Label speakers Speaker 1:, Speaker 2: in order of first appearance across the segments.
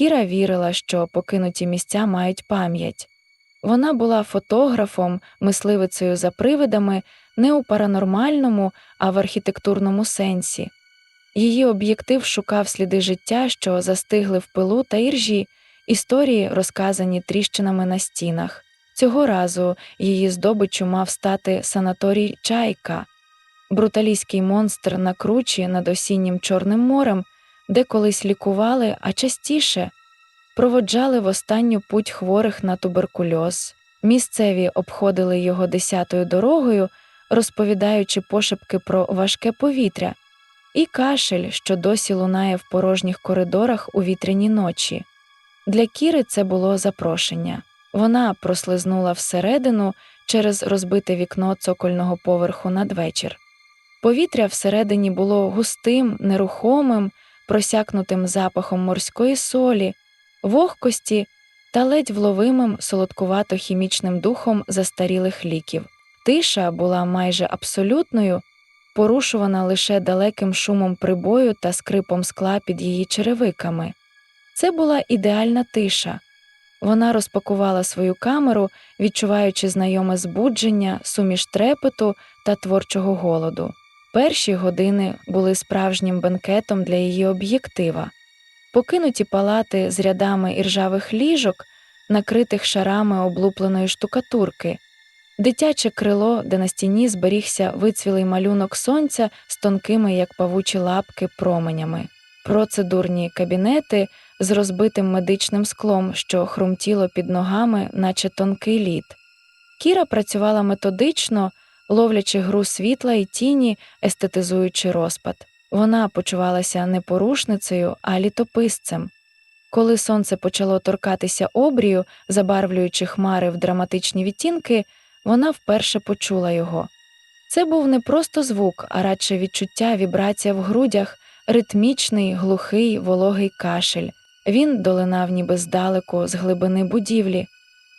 Speaker 1: Кіра вірила, що покинуті місця мають пам'ять. Вона була фотографом, мисливицею за привидами не у паранормальному, а в архітектурному сенсі. Її об'єктив шукав сліди життя, що застигли в пилу та іржі, історії, розказані тріщинами на стінах. Цього разу її здобиччю мав стати санаторій Чайка, бруталійський монстр на кручі над осіннім Чорним морем, де колись лікували, а частіше проводжали в останню путь хворих на туберкульоз. Місцеві обходили його десятою дорогою, розповідаючи пошепки про важке повітря, і кашель, що досі лунає в порожніх коридорах у вітряні ночі. Для Кіри це було запрошення. Вона прослизнула всередину через розбите вікно цокольного поверху надвечір. Повітря всередині було густим, нерухомим, просякнутим запахом морської солі, вогкості та ледь вловимим солодкувато хімічним духом застарілих ліків. Тиша була майже абсолютною, порушувана лише далеким шумом прибою та скрипом скла під її черевиками. Це була ідеальна тиша. Вона розпакувала свою камеру, відчуваючи знайоме збудження, суміш трепету та творчого голоду. Перші години були справжнім бенкетом для її об'єктива. Покинуті палати з рядами іржавих ліжок, накритих шарами облупленої штукатурки, дитяче крило, де на стіні зберігся вицвілий малюнок сонця з тонкими, як павучі лапки, променями, процедурні кабінети з розбитим медичним склом, що хрумтіло під ногами, наче тонкий лід. Кіра працювала методично, ловлячи гру світла і тіні, естетизуючи розпад. Вона почувалася не порушницею, а літописцем. Коли сонце почало торкатися обрію, забарвлюючи хмари в драматичні відтінки, вона вперше почула його. Це був не просто звук, а радше відчуття вібрація в грудях, ритмічний, глухий, вологий кашель. Він долинав ніби здалеку, з глибини будівлі.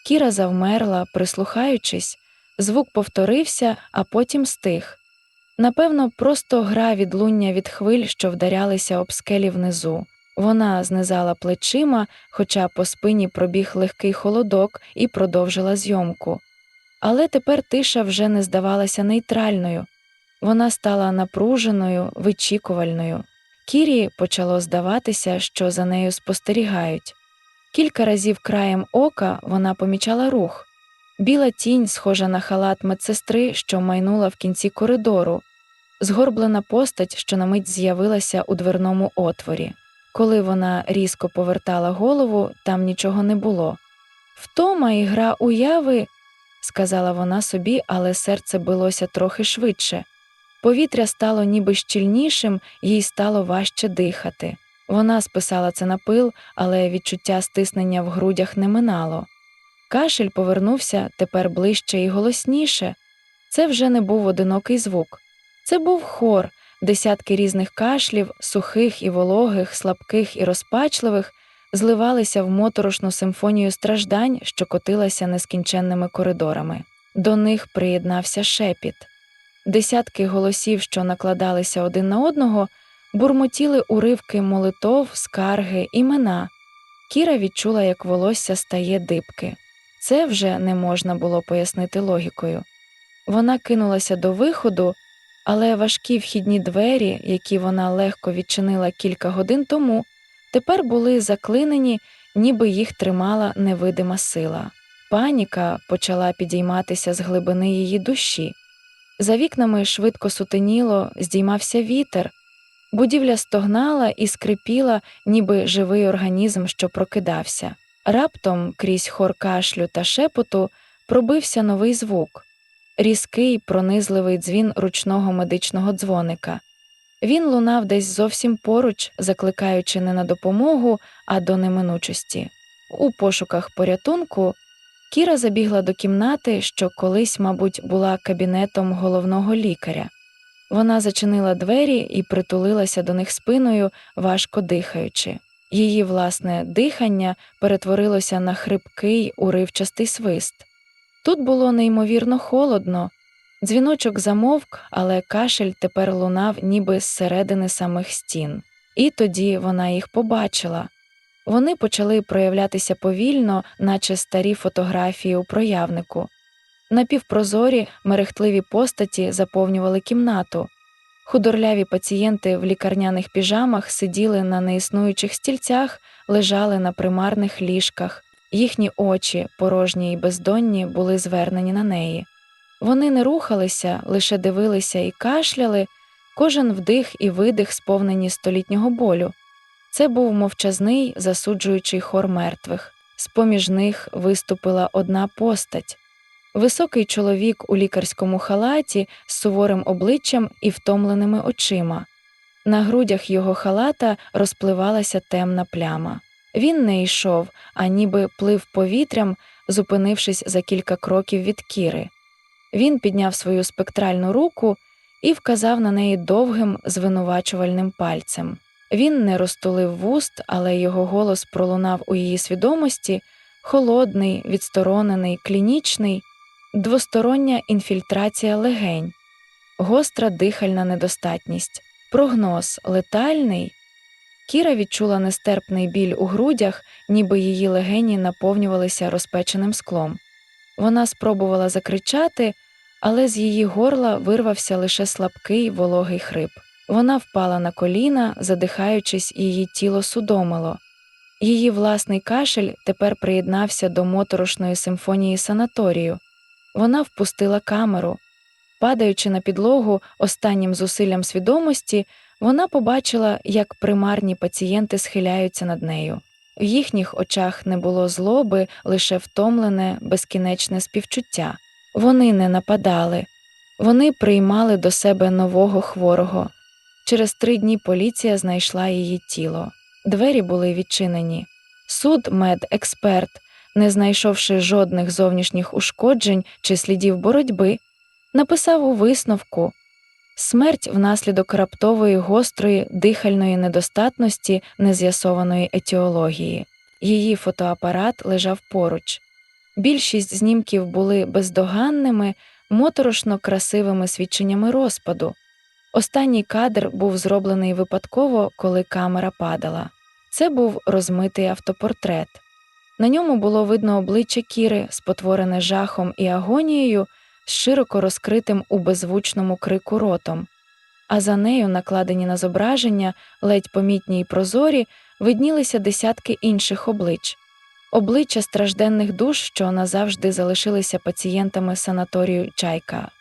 Speaker 1: Кіра завмерла, прислухаючись, звук повторився, а потім стих. Напевно, просто гра відлуння від хвиль, що вдарялися об скелі внизу. Вона знизала плечима, хоча по спині пробіг легкий холодок і продовжила зйомку. Але тепер тиша вже не здавалася нейтральною, вона стала напруженою, вичікувальною. Кірі почало здаватися, що за нею спостерігають. Кілька разів краєм ока вона помічала рух. Біла тінь, схожа на халат медсестри, що майнула в кінці коридору, згорблена постать, що на мить з'явилася у дверному отворі. Коли вона різко повертала голову, там нічого не було. Втома і гра уяви, сказала вона собі, але серце билося трохи швидше. Повітря стало ніби щільнішим, їй стало важче дихати. Вона списала це на пил, але відчуття стиснення в грудях не минало. Кашель повернувся тепер ближче і голосніше. Це вже не був одинокий звук. Це був хор, десятки різних кашлів, сухих і вологих, слабких і розпачливих, зливалися в моторошну симфонію страждань, що котилася нескінченними коридорами. До них приєднався шепіт. Десятки голосів, що накладалися один на одного, бурмотіли уривки молитов, скарги, імена. Кіра відчула, як волосся стає дибки. Це вже не можна було пояснити логікою. Вона кинулася до виходу, але важкі вхідні двері, які вона легко відчинила кілька годин тому, тепер були заклинені, ніби їх тримала невидима сила. Паніка почала підійматися з глибини її душі. За вікнами швидко сутеніло, здіймався вітер, будівля стогнала і скрипіла, ніби живий організм, що прокидався. Раптом, крізь хор кашлю та шепоту, пробився новий звук різкий, пронизливий дзвін ручного медичного дзвоника. Він лунав десь зовсім поруч, закликаючи не на допомогу, а до неминучості. У пошуках порятунку Кіра забігла до кімнати, що колись, мабуть, була кабінетом головного лікаря. Вона зачинила двері і притулилася до них спиною, важко дихаючи. Її власне дихання перетворилося на хрипкий, уривчастий свист. Тут було неймовірно холодно, дзвіночок замовк, але кашель тепер лунав ніби з середини самих стін. І тоді вона їх побачила Вони почали проявлятися повільно, наче старі фотографії у проявнику. Напівпрозорі, мерехтливі постаті заповнювали кімнату. Худорляві пацієнти в лікарняних піжамах сиділи на неіснуючих стільцях, лежали на примарних ліжках. Їхні очі, порожні й бездонні, були звернені на неї. Вони не рухалися, лише дивилися і кашляли, кожен вдих і видих сповнені столітнього болю. Це був мовчазний, засуджуючий хор мертвих. З-поміж них виступила одна постать. Високий чоловік у лікарському халаті з суворим обличчям і втомленими очима. На грудях його халата розпливалася темна пляма. Він не йшов, а ніби плив повітрям, зупинившись за кілька кроків від кіри. Він підняв свою спектральну руку і вказав на неї довгим звинувачувальним пальцем. Він не розтулив вуст, але його голос пролунав у її свідомості холодний, відсторонений, клінічний, двостороння інфільтрація легень, гостра дихальна недостатність, прогноз летальний. Кіра відчула нестерпний біль у грудях, ніби її легені наповнювалися розпеченим склом. Вона спробувала закричати, але з її горла вирвався лише слабкий вологий хрип. Вона впала на коліна, задихаючись, її тіло судомило. Її власний кашель тепер приєднався до моторошної симфонії санаторію. Вона впустила камеру. Падаючи на підлогу останнім зусиллям свідомості, вона побачила, як примарні пацієнти схиляються над нею. В їхніх очах не було злоби, лише втомлене, безкінечне співчуття. Вони не нападали, вони приймали до себе нового хворого. Через три дні поліція знайшла її тіло. Двері були відчинені. Суд медексперт, не знайшовши жодних зовнішніх ушкоджень чи слідів боротьби, написав у висновку смерть внаслідок раптової гострої дихальної недостатності нез'ясованої етіології. Її фотоапарат лежав поруч. Більшість знімків були бездоганними, моторошно красивими свідченнями розпаду. Останній кадр був зроблений випадково, коли камера падала. Це був розмитий автопортрет. На ньому було видно обличчя Кіри, спотворене жахом і агонією, з широко розкритим у беззвучному крику ротом, а за нею, накладені на зображення, ледь помітні й прозорі, виднілися десятки інших облич. Обличчя стражденних душ, що назавжди залишилися пацієнтами санаторію Чайка.